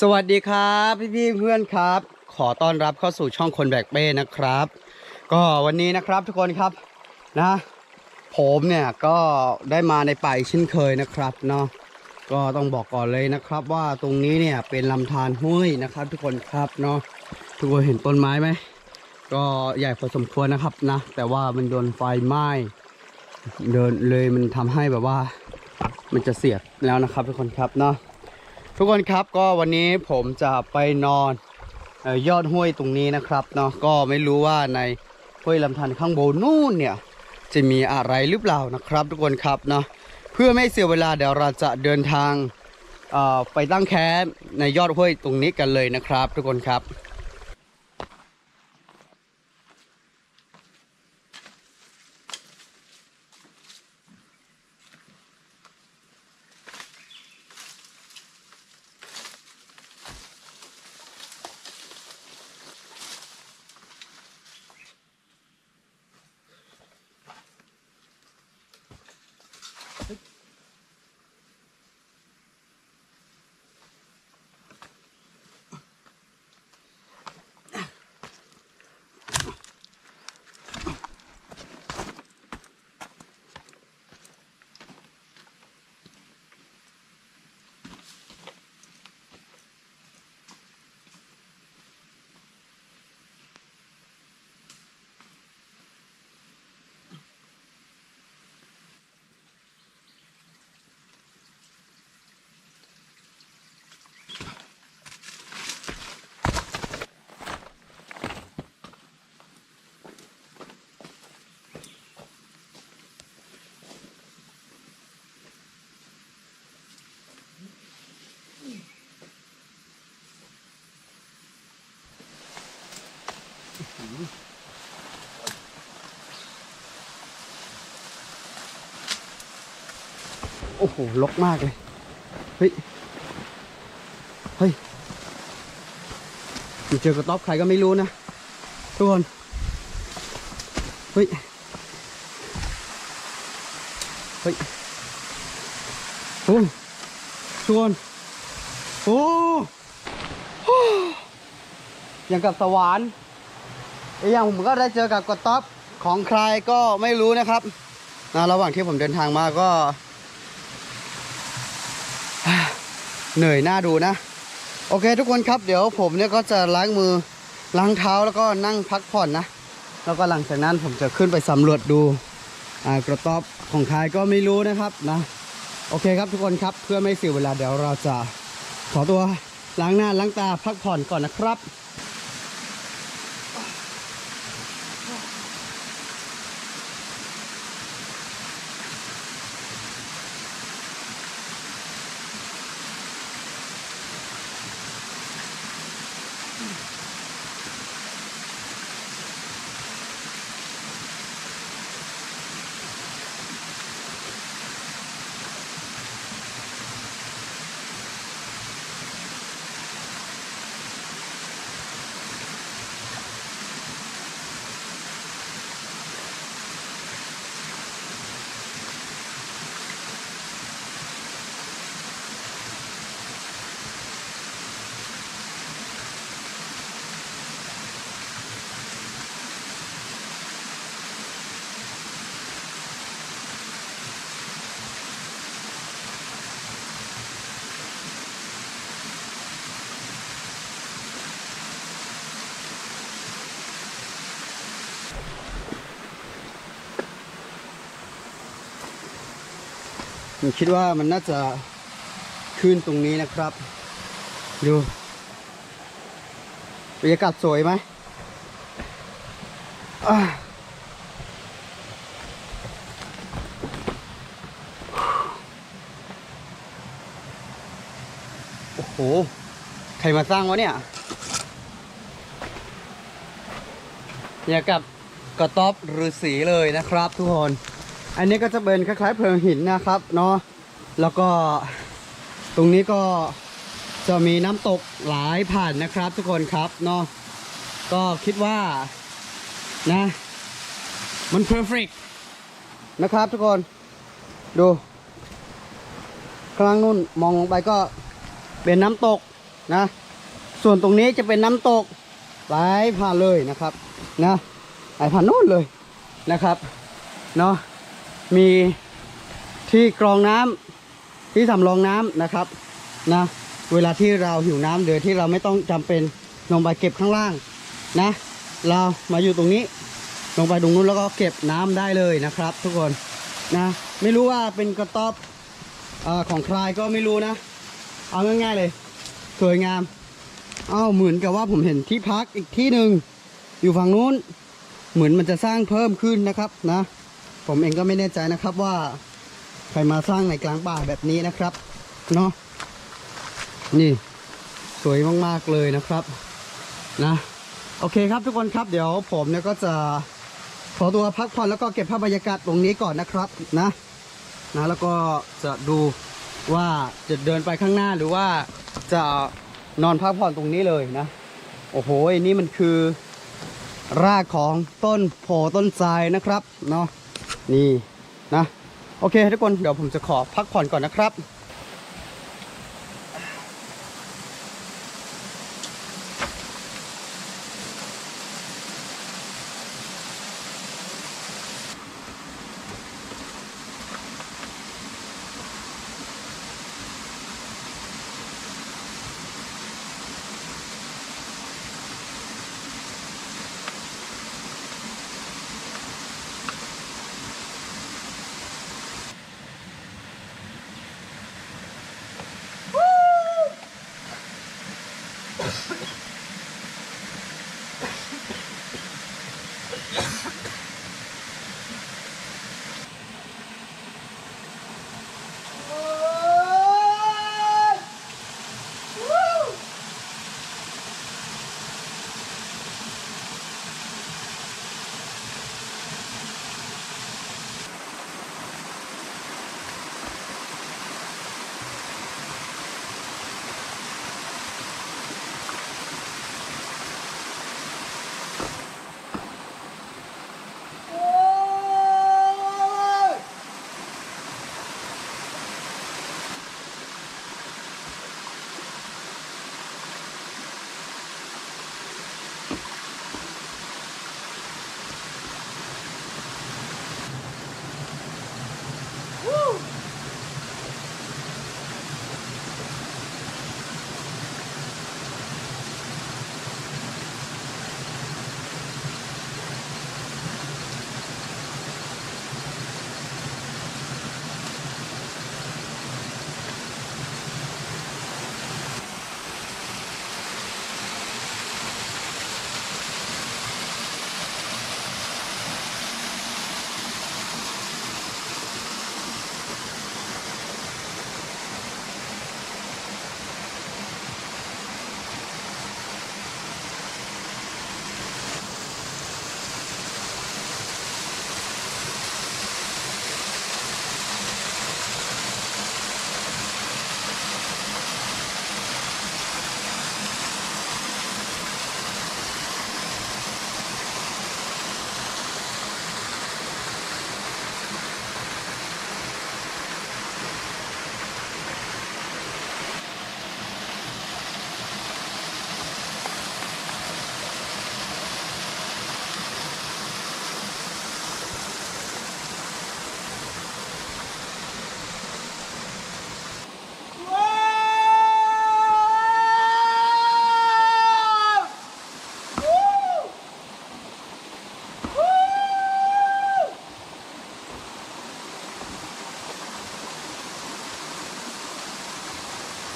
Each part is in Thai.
สวัสดีครับพี่พี่เพื่อนครับ ขอต้อนรับเข้าสู่ช่องคนแบกเป้นะครับ ก็วันนี้นะครับทุกคนครับนะ ผมเนี่ยก็ได้มาในป่าเช่นเคยนะครับเนาะก็ต้องบอกก่อนเลยนะครับว่าตรงนี้เนี่ยเป็นลำธารห้วยนะครับ ทุกคนครับเนาะทุกคนเห็นต้นไม้ไหมก็ใหญ่พอสมควรนะครับนะ แต่ว่ามันโดนไฟไหม้เดินเลยมันทำให้แบบว่า มันจะเสียดแล้วนะครับทุกคนครับเนาะ ทุกคนครับก็วันนี้ผมจะไปนอนออยอดห้วยตรงนี้นะครับเนาะก็ไม่รู้ว่าในห้วยลำธารข้างบนนู่นเนี่ยจะมีอะไรหรือเปล่านะครับ ทุกคนครับเนาะเพื่อไม่เสียเวลาเดี๋ยวเราจะเดินทางไปตั้งแคมป์ในยอดห้วยตรงนี้กันเลยนะครับ ทุกคนครับ โอ้โหลกมากเลย เฮ้ย เฮ้ยเจอกระต๊อบใครก็ไม่รู้นะ ทุกคน เฮ้ย เฮ้ยโอ้ทุกคนโอ้โอ้อย่างกับสวรรค์อีกอย่างผมก็ได้เจอกับกระต๊อบของใครก็ไม่รู้นะครับนะระหว่างที่ผมเดินทางมาก็ เหนื่อยหน้าดูนะ โอเคทุกคนครับเดี๋ยวผมเนี่ยก็จะล้างมือล้างเท้าแล้วก็นั่งพักผ่อนนะ แล้วก็หลังจากนั้นผมจะขึ้นไปสำรวจดูกระต๊อบของใครก็ไม่รู้นะครับนะ โอเคครับทุกคนครับเพื่อไม่เสียเวลาเดี๋ยวเราจะขอตัวล้างหน้าล้างตาพักผ่อนก่อนนะครับ ผมคิดว่ามันน่าจะขึ้นตรงนี้นะครับ ดูบรรยากาศสวยไหมโอ้โห ใครมาสร้างวะเนี่ยเนี่ยกับกระต๊อบฤาษีเลยนะครับทุกคน อันนี้ก็จะเป็นคล้ายๆเพลิงหินนะครับเนาะแล้วก็ตรงนี้ก็จะมีน้ำตกหลายผ่านนะครับ ทุกคนครับเนาะก็คิดว่านะมันเพอร์เฟกนะครับทุกคนดูข้างล่างนู่นมองลงไปก็เป็นน้ำตกนะ ส่วนตรงนี้จะเป็นน้ำตกไหลผ่านเลยนะครับนะไหลผ่านนู่นเลยนะครับเนาะ มีที่กรองน้ำที่สำรองน้ำนะครับนะเวลาที่เราหิวน้ำโดยที่เราไม่ต้องจำเป็นลงไปเก็บข้างล่างนะ เรามาอยู่ตรงนี้ ลงไปตรงนู้นแล้วก็เก็บน้ำได้เลยนะครับ ทุกคนนะไม่รู้ว่าเป็นกระต๊อบอของใครก็ไม่รู้นะ เอาง่ายๆเลย สวยงามเอ้าเหมือนกับว่าผมเห็นที่พักอีกที่หนึ่งอยู่ฝั่งนู้น เหมือนมันจะสร้างเพิ่มขึ้นนะครับนะ ผมเองก็ไม่แน่ใจนะครับว่า ใครมาสร้างในกลางป่าแบบนี้นะครับเนาะนี่สวยมากๆเลยนะครับนะโอเคครับทุกคนครับเดี๋ยวผมเนี่ยก็จะขอตัวพักผ่อนแล้วก็เก็บภาพบรรยากาศตรงนี้ก่อนนะครับนะนะแล้วก็จะดูว่าจะเดินไปข้างหน้าหรือว่าจะนอนพักผ่อนตรงนี้เลยนะ โอ้โหนี่มันคือรากของต้นโพต้นทรายนะครับเนาะ นี่นะ โอเคทุกคนเดี๋ยวผมจะขอพักผ่อนก่อนนะครับ Yeah.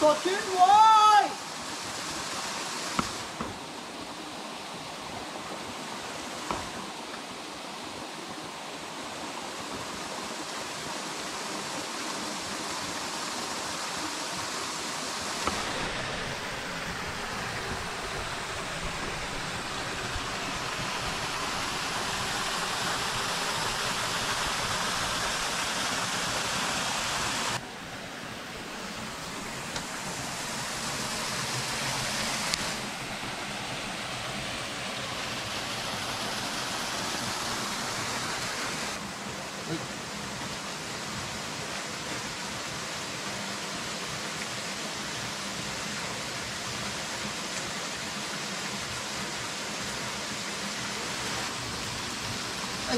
ส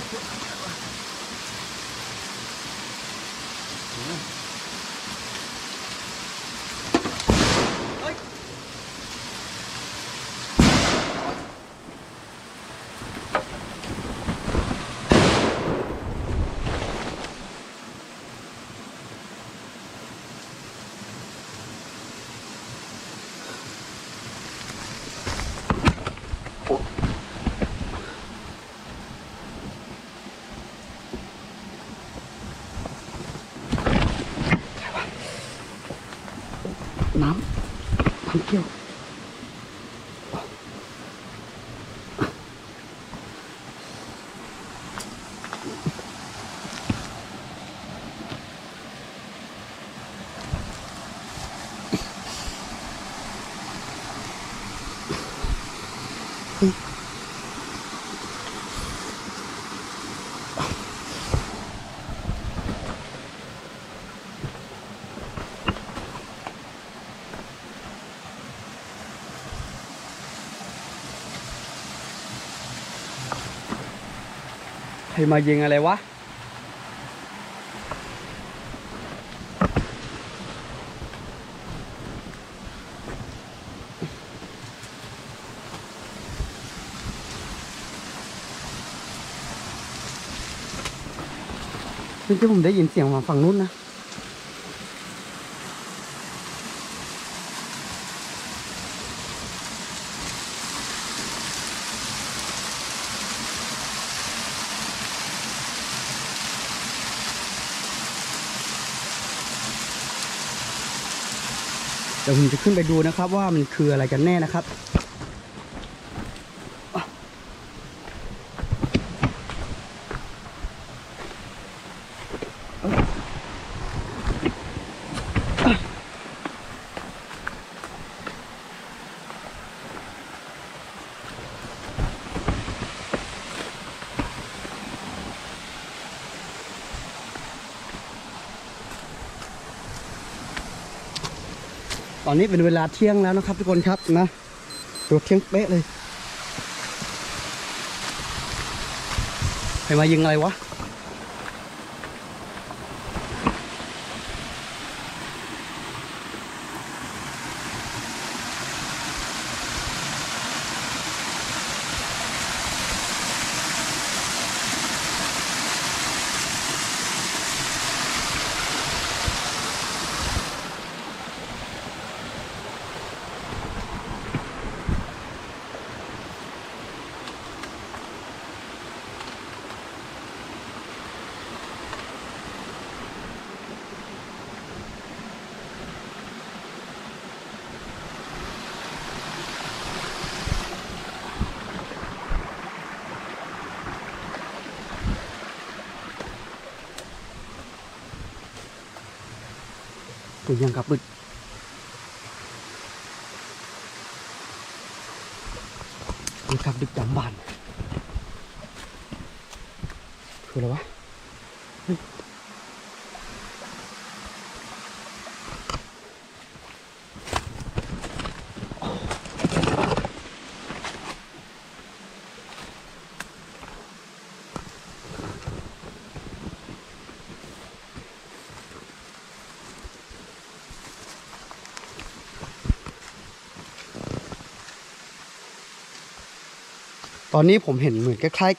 ด ชื่นโมายิงอะไรวะ เมื่อกี้ผมได้ยินเสียงมาฝั่งนู้นนะ ผมจะขึ้นไปดูนะครับว่ามันคืออะไรกันแน่นะครับ ตอนนี้เป็นเวลาเที่ยงแล้วนะครับทุกคนครับนะตัวเที่ยงเป๊ะเลยใครมายิงอะไรวะ ตัวยังกับบึกดึกับดึกดำบานคืออะไรวะ ตอนนี้ผมเห็นเหมือนคล้าย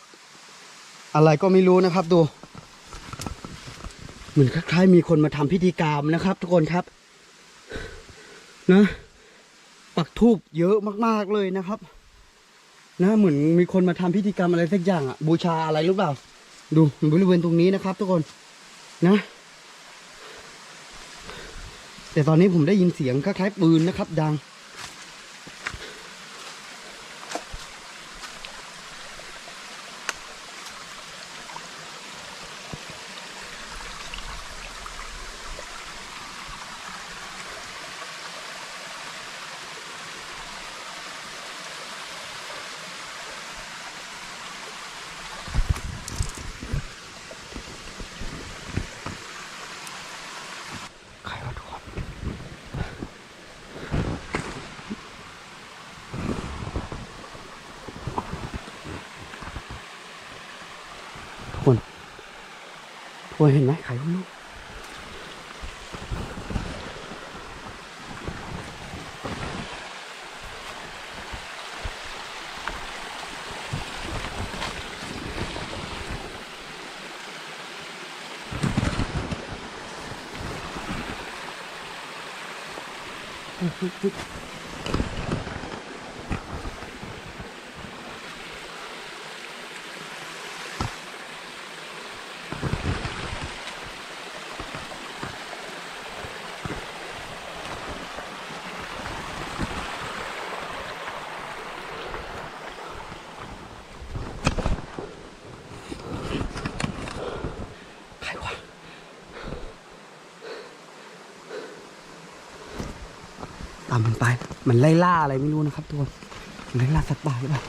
ๆอะไรก็ไม่รู้นะครับ ดู เหมือนคล้ายๆ มีคนมาทำพิธีกรรมนะครับ ทุกคนครับ นะปักทูบเยอะมากๆเลยนะครับนะเหมือนมีคนมาทำพิธีกรรมอะไรสักอย่างอะบูชาอะไรหรือเปล่า ดูบริเวณตรงนี้นะครับ ทุกคนนะ แต่ตอนนี้ผมได้ยินเสียงคล้ายๆปืนนะครับ ดัง ใครวะทุกคนทุกคน ทุกคนเห็นไหมใครวะลูกใครวะตามมันไป มันไล่ล่าอะไรไม่รู้นะครับทุกคนมันไล่ล่าสัตว์ป่าหรือเปล่า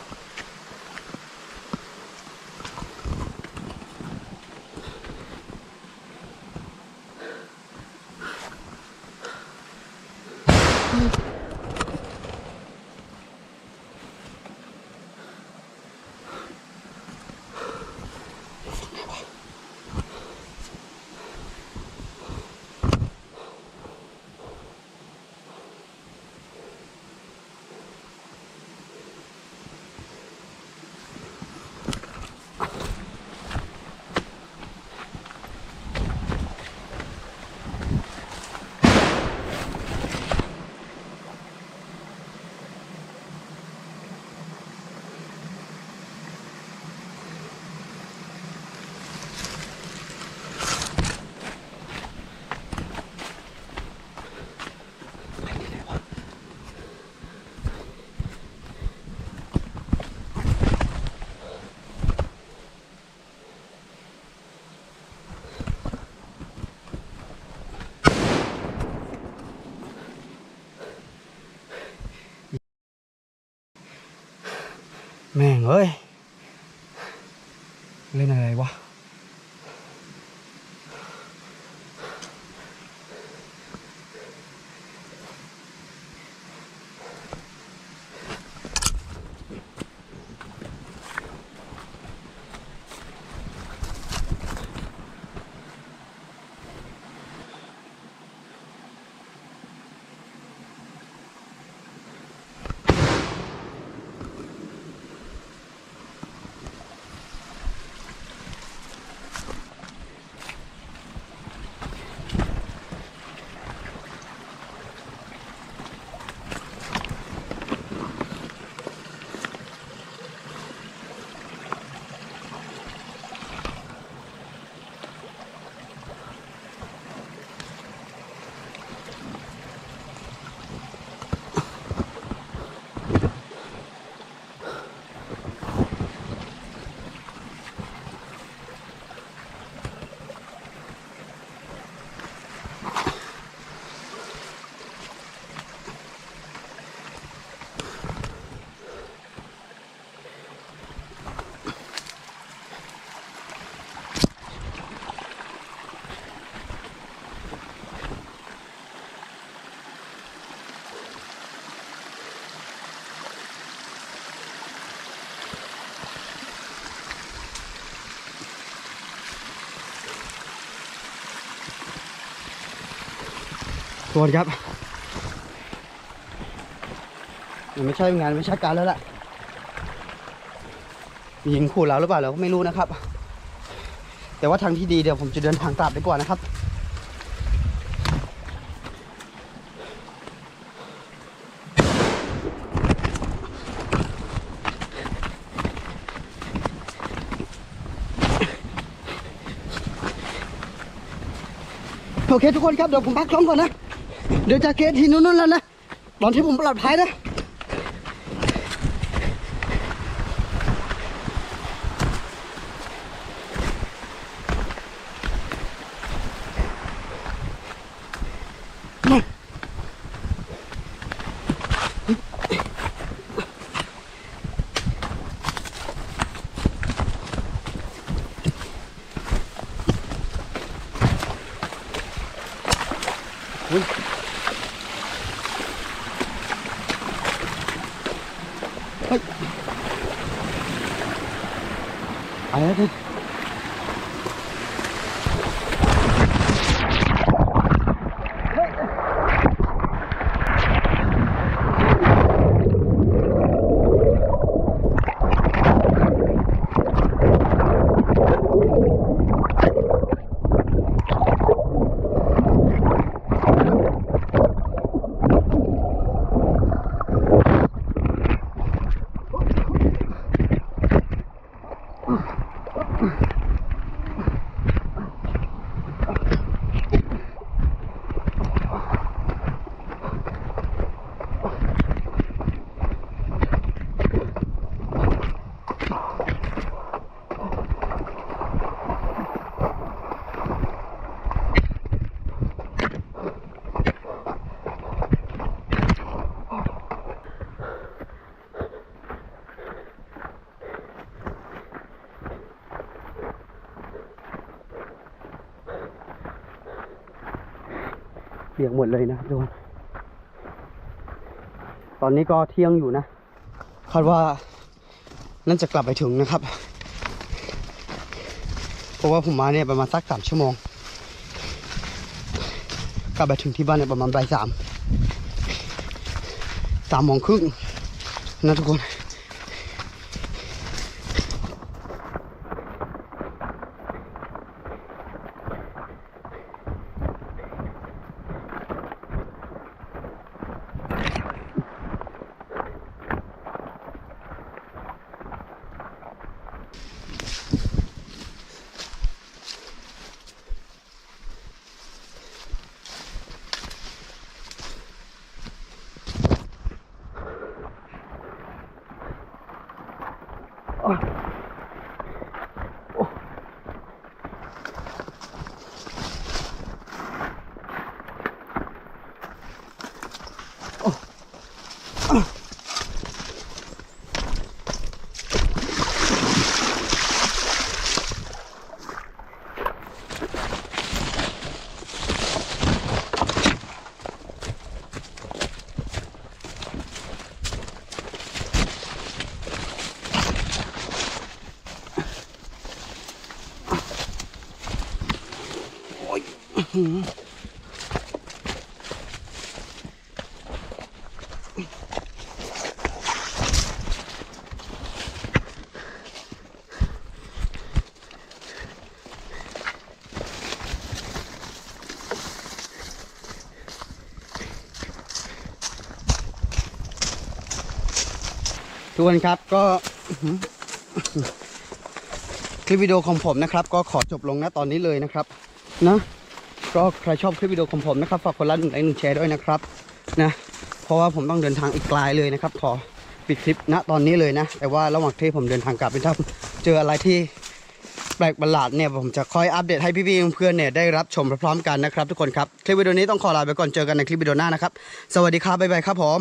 แม่ ตัวครับมันไม่ใช่งานไม่ใช่การแล้วล่ะมีหญิงขู่เราหรือเปล่าเราก็ไม่รู้นะครับ แต่ว่าทางที่ดีเดี๋ยวผมจะเดินทางกลับดีกว่านะครับโอเคทุกคนครับเดี๋ยวผมพักคล้องก่อนนะ เดี๋ยวจะเกตที่นู้นๆแล้วนะตอนที่ผมปลอดภัยนะ ปียกหมดเลยนะทุกคนตอนนี้ก็เที่ยงอยู่นะ คาดว่าน่าจะกลับไปถึงนะครับ เพราะว่าผมมาเนี่ยประมาณสักสามชั่วโมง กลับไปถึงที่บ้านเนี่ยประมาณบ่ายสามสามโมงครึ่งนะทุกคน ทุกคนครับก็คลิปวิดีโอของผมนะครับ ก็ขอจบลงนะตอนนี้เลยนะครับ นะ ก็ใครชอบคลิปวิดีโอของผมนะครับฝากคนละหนึ่งไลค์หนึ่งแชร์ด้วยนะครับนะเพราะว่าผมต้องเดินทางอีกไกลเลยนะครับขอปิดคลิปณตอนนี้เลยนะ แต่ว่าระหว่างที่ผมเดินทางกลับถ้าเจออะไรที่แปลกประหลาดเนี่ยผมจะคอยอัปเดตให้พี่ๆเพื่อนๆเนี่ยได้รับชมพร้อมๆกันนะครับทุกคนครับ คลิปวิดีโอนี้ต้องขอลาไปก่อนเจอกันในคลิปวิดีโอหน้านะครับ สวัสดีครับบ๊ายบายครับผม